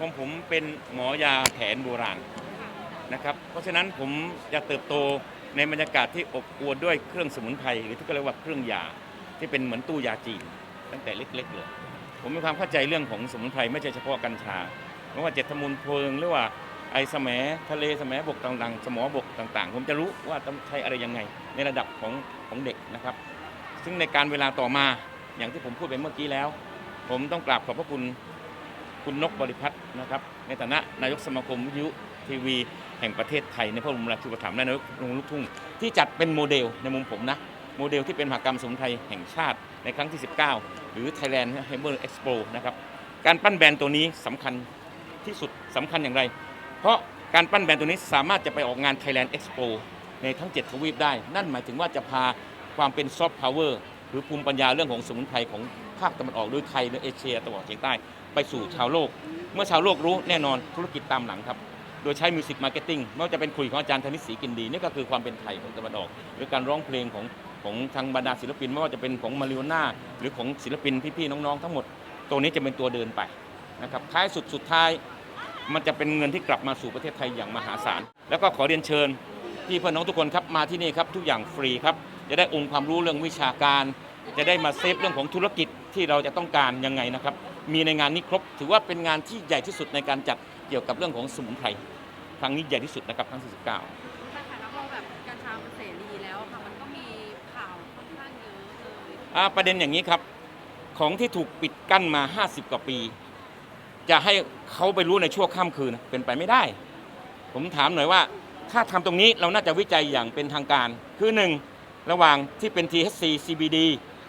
ของผมเป็นหมอยาแผนโบราณนะครับ เพราะฉะนั้นผมจะเติบโตในบรรยากาศที่อบอวลด้วยเครื่องสมุนไพรหรือที่เรียกว่าเครื่องยาที่เป็นเหมือนตู้ยาจีน ตั้งแต่เล็กๆเลยผมมีความเข้าใจเรื่องของสมุนไพรไม่ใช่เฉพาะกัญชาไม่ว่าเจ็ดทมูลเพลิงหรือว่าไอสมทะเลสมบกต่างๆ สมอบกต่าง ๆ ผมจะรู้ว่าต้องใช้อะไรยังไง ในระดับของของเด็กนะครับ ซึ่งในการเวลาต่อมาอย่างที่ผมพูดไปเมื่อกี้แล้ว ผมต้องกราบขอบพระคุณ คุณนกบริพัตรนะครับ ในฐานะนายกสมาคมวิทยุทีวี แห่งประเทศไทยในพระบรมราชูปถัมภ์และนายกลงลูกทุ่ง ที่จัดเป็นโมเดลในมุมผมนะ โมเดลที่เป็นมหกรรมสมุนไพรแห่งชาติในครั้งที่ 19 หรือ Thailand Hammer Expo นะครับการปั้นแบรนด์ตัวนี้สำคัญที่สุดสำคัญอย่างไร เพราะการปั้นแบรนด์ตัวนี้สามารถจะไปออกงาน Thailand Expo ในทั้ง 7 ทวีปได้ นั่นหมายถึงว่าจะพาความเป็นซอฟต์พาวเวอร์หรือภูมิปัญญาเรื่องของสมุนไพรของ ภาคตะวันออกโดยไทยและเอเชียตะวันออกเฉียงใต้ไปสู่ชาวโลก เมื่อชาวโลกรู้แน่นอนธุรกิจตามหลังครับ โดยใช้มิวสิกมาร์เก็ตติ้งไม่ว่าจะเป็นคุยของอาจารย์ธนิตศรีกินดีนี่ก็คือความเป็นไทยของตะวันออก หรือการร้องเพลงของของทางบรรดาศิลปิน ไม่ว่าจะเป็นของมาริโอน่าหรือของศิลปินพี่ๆน้องๆ ทั้งหมดตัวนี้จะเป็นตัวเดินไปนะครับท้ายสุดสุดท้าย มันจะเป็นเงินที่กลับมาสู่ประเทศไทยอย่างมหาศาลแล้วก็ขอเรียนเชิญพี่เพื่อนน้องทุกคนครับมาที่นี่ครับทุกอย่างฟรีครับจะได้องค์ความรู้เรื่องวิชาการ จะได้มาเซฟเรื่องของธุรกิจ ที่เราจะต้องการยังไงนะครับ มีในงานนี้ครบ ถือว่าเป็นงานที่ใหญ่ที่สุดในการจัดเกี่ยวกับเรื่องของสมุนไพรครั้งนี้ใหญ่ที่สุดนะครับครั้งที่19ใช่ค่ะแล้วพอแบบกัญชามันเสรีแล้วอะค่ะมันก็มีข่าวค่อนข้างเยอะเลยอ่าประเด็นอย่างนี้ครับ ของที่ถูกปิดกั้นมา 50 กว่าปี จะให้เขาไปรู้ในชั่วข้ามคืนเป็นไปไม่ได้ ผมถามหน่อยว่า ถ้าทำตรงนี้เราน่าจะวิจัยอย่างเป็นทางการ คือหนึ่งระหว่างที่เป็น THC CBD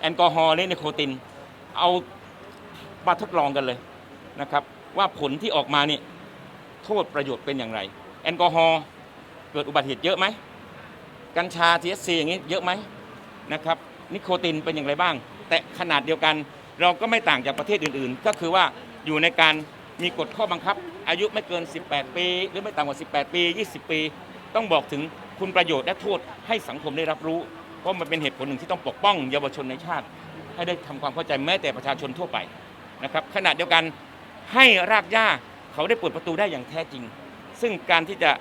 แอลกอฮอล์และนิโคติน เอามาทดลองกันเลยนะครับ ว่าผลที่ออกมานี่โทษประโยชน์เป็นอย่างไร แอลกอฮอล์เกิดอุบัติเหตุเยอะไหมกัญชา THC อย่างนี้เยอะไหมนะครับนิโคตินเป็นอย่างไรบ้าง แต่ขนาดเดียวกันเราก็ไม่ต่างจากประเทศอื่นๆ ก็คือว่าอยู่ในการมีกฎข้อบังคับ อายุไม่เกิน 18 ปี หรือไม่ต่ำกว่า 18 ปี 20 ปี ต้องบอกถึงคุณประโยชน์และโทษให้สังคมได้รับรู้ เพราะมันเป็นเหตุผลหนึ่งที่ต้องปกป้องเยาวชนในชาติ ให้ได้ทำความเข้าใจแม้แต่ประชาชนทั่วไปนะครับขณะเดียวกันให้รากหญ้าเขาได้เปิดประตูได้อย่างแท้จริง ซึ่งการที่จะ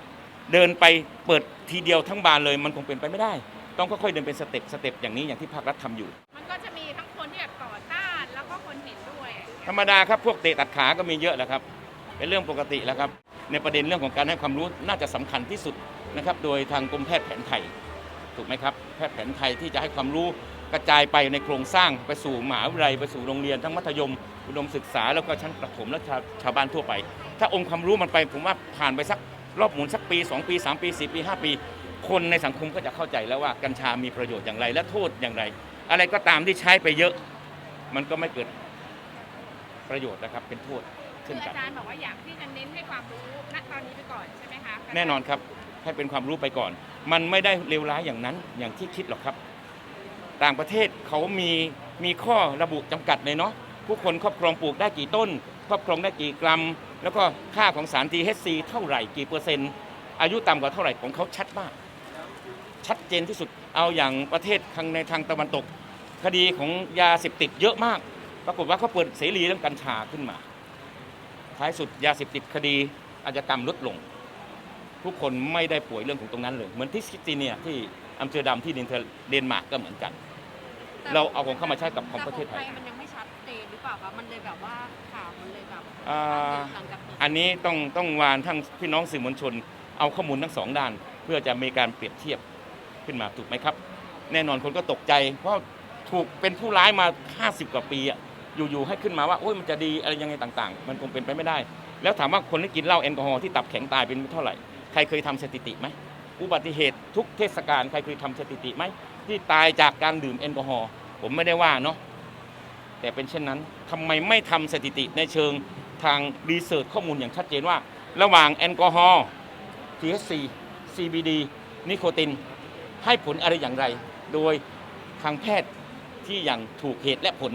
เดินไปเปิดทีเดียวทั้งบานเลยมันคงเป็นไปไม่ได้ ต้องค่อยๆเดินเป็นสเต็ปสเต็ปอย่างนี้อย่างที่ภาครัฐทำอยู่ มันก็จะมีทั้งคนที่แบบต่อต้านแล้วก็คนเห็นด้วย ธรรมดาครับพวกเตะตัดขาก็มีเยอะแหละครับ เป็นเรื่องปกติแล้วครับ ในประเด็นเรื่องของการให้ความรู้น่าจะสำคัญที่สุดนะครับ โดยทางกรมแพทย์แผนไทยถูกไหมครับ แพทย์แผนไทยที่จะให้ความรู้ กระจายไปในโครงสร้างไปสู่มหาวิทยาลัยไปสู่โรงเรียนทั้งมัธยม อุดมศึกษาแล้วก็ชั้นประถมและชาวชาวบ้านทั่วไป ถ้าองค์ความรู้มันไปผมว่าผ่านไปสักรอบหมุนสักปี 2 ปี 3 ปี 4 ปี 5 ปี คนในสังคมก็จะเข้าใจแล้วว่ากัญชามีประโยชน์อย่างไรและโทษอย่างไร อะไรก็ตามที่ใช้ไปเยอะ มันก็ไม่เกิดประโยชน์นะครับเป็นโทษคืเช่อนกัอานจารย์บอกว่าอยากที่จะเน้นให้ความรู้ณตอนนี้ไปก่อนใช่ไหมคะแน่นอนครับให้เป็นความรู้ไปก่อน มันไม่ได้เลวร้ายอย่างนั้นอย่างที่คิดหรอกครับ ต่างประเทศเขามีมีข้อระบุจำกัดเลยเนาะผู้คนครอบครองปลูกได้กี่ต้น ครอบครองได้กี่กรัม แล้วก็ค่าของสาร THC เท่าไหร่กี่เปอร์เซ็นต์ อายุต่ำกว่าเท่าไหร่ของเขาชัดมาก ชัดเจนที่สุดเอาอย่างประเทศทางในทางตะวันตก คดีของยาเสพติดเยอะมาก ปรากฏว่าเขาเปิดเสรีเรื่องกัญชาขึ้นมา ท้ายสุดยาเสพติดคดีอาชญากรรมลดลง ทุกคนไม่ได้ป่วยเรื่องของตรงนั้นเลย เหมือนที่สกิตเนียที่ อัมสเตอร์ดัมที่เดนเทอร์เดนมาร์กก็เหมือนกันแต่เราเอาของเข้ามาใช้กับของประเทศไทย แต่ของมันยังไม่ชัดเจนหรือเปล่าคะมันเลยแบบว่าข่าวมันเลยแบบอ่า หลังจากนี้อันนี้ต้องต้องวานทั้งพี่น้องสื่อมวลชน เอาข้อมูลทั้งสองด้าน เพื่อจะมีการเปรียบเทียบขึ้นมาถูกไหมครับ แน่นอนคนก็ตกใจ เพราะถูกเป็นผู้ร้ายมา 50 กว่าปีอะอยู่ๆให้ขึ้นมาว่าโอ้ยมันจะดีอะไรยังไงต่างๆ มันคงเป็นไปไม่ได้ แล้วถามว่าคนที่กินเหล้าแอลกอฮอล์ที่ตับแข็งตายเป็นเท่าไหร่ ใครเคยทำสถิติไหม อุบัติเหตุทุกเทศกาลใครเคยทำสถิติไหมที่ตายจากการดื่มแอลกอฮอล์ผมไม่ได้ว่าเนาะแต่เป็นเช่นนั้นทำไมไม่ทำสถิติในเชิงทางรีเสิร์ชข้อมูลอย่างชัดเจนว่า ระหว่างแอลกอฮอล์ THC CBD นิโคติน ให้ผลอะไรอย่างไร โดยทางแพทย์ที่อย่างถูกเหตุและผล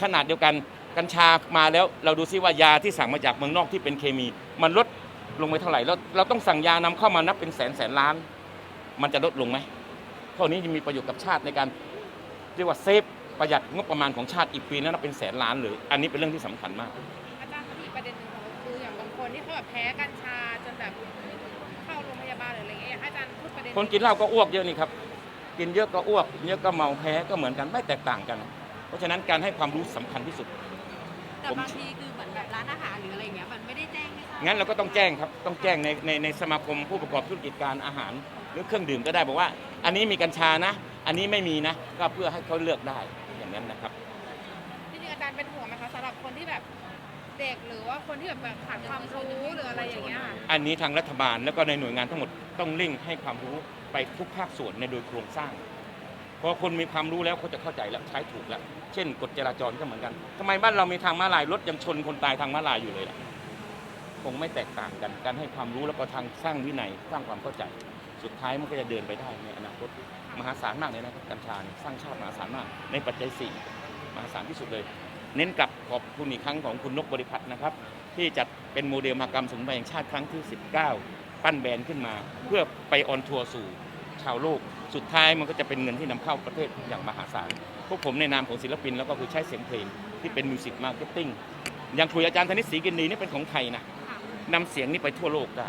ขนาดเดียวกันกัญชามาแล้วเราดูซิว่ายาที่สั่งมาจากเมืองนอกที่เป็นเคมี มันลด ลงไปเท่าไหร่แล้วเราต้องสั่งยานำเข้ามานับเป็นแสนแสนล้าน มันจะลดลงไหมข้อนี้จะมีประโยชน์กับชาติในการเรียกว่าเซฟประหยัดงบประมาณของชาติอีกปีนั้นนะเป็นแสนล้านเลยอันนี้เป็นเรื่องที่สำคัญมากอาจารย์ก็มีประเด็นหนึงค่ะคืออย่างบางคคนที่เขาแบบแพ้กัญชาจนแบบเข้าโรงพยาบาลหรืออะไรเงี้ยอยากให้อาจารย์พูดประเด็นคนกินเหล้าก็อ้วกเยอะนี่ครับกินเยอะก็อ้วกกินเยอะก็เมาแพ้ก็เหมือนกันไม่แตกต่างกัน เพราะฉะนั้นการให้ความรู้สำคัญที่สุดแต่บางทีคือเหมือนแบบร้านอาหารหรืออะไรอย่างเงี้ยมันไม่ได้แจ้ งให้ทราบงั้นเราก็ต้องแจ้งครับต้องแจ้งในในในสมาคมผู้ประกอบธุรกิจการอาหาร หรือเครื่องดื่มก็ได้บอกว่า อันนี้มีกัญชานะ อันนี้ไม่มีนะ ก็เพื่อให้เขาเลือกได้อย่างนั้นนะครับจริงๆอาจารย์เป็นห่วงไหมคะสำหรับคนที่แบบเด็กหรือว่าคนที่แบบแบบขาดความรู้หรืออะไรอย่างเงี้ยค่ะอันนี้ทางรัฐบาลแล้วก็ในหน่วยงานทั้งหมดต้องเร่งให้ความรู้ไปทุกภาคส่วนในโดยโครงสร้างพอคนมีความรู้แล้วเขาจะเข้าใจแล้วใช้ถูกแล้ว เช่นกฎจราจรก็เหมือนกันทำไมบ้านเรามีทางม้าลายรถยังชนคนตายทางม้าลายอยู่เลยล่ะ คงไม่แตกต่างกัน การให้ความรู้แล้วก็ทางสร้างวินัยสร้างความเข้าใจ สุดท้ายมันก็จะเดินไปได้ในอนาคตมหาศาลมากเลยนะครับกัญชาสร้างชาติมหาศาลมาก ในปัจจัยสี่มหาศาลที่สุดเลย เน้นกลับขอบคุณอีกครั้งของคุณนกบริพัตรนะครับ ที่จัดเป็นโมเดลมหกรรมสมุนไพรแห่งชาติครั้งที่ 19 ปั้นแบรนด์ขึ้นมา เพื่อไปออนทัวร์สู่ชาวโลก สุดท้ายมันก็จะเป็นเงินที่นำเข้าประเทศอย่างมหาศาลพวกผมในนามของศิลปินแล้วก็คือใช้เสียงเพลงที่เป็นมิวสิกมาร์เก็ตติ้งอย่างคุยอาจารย์ธนิตศรีกินดีนี่เป็นของไทยนะ นำเสียงนี้ไปทั่วโลกได้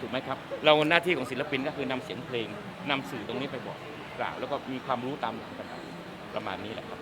ถูกไหมครับ เราหน้าที่ของศิลปินก็คือนำเสียงเพลงนำสื่อตรงนี้ไปบอกกล่าวแล้วก็มีความรู้ตามหลังกันไปประมาณนี้แหละครับ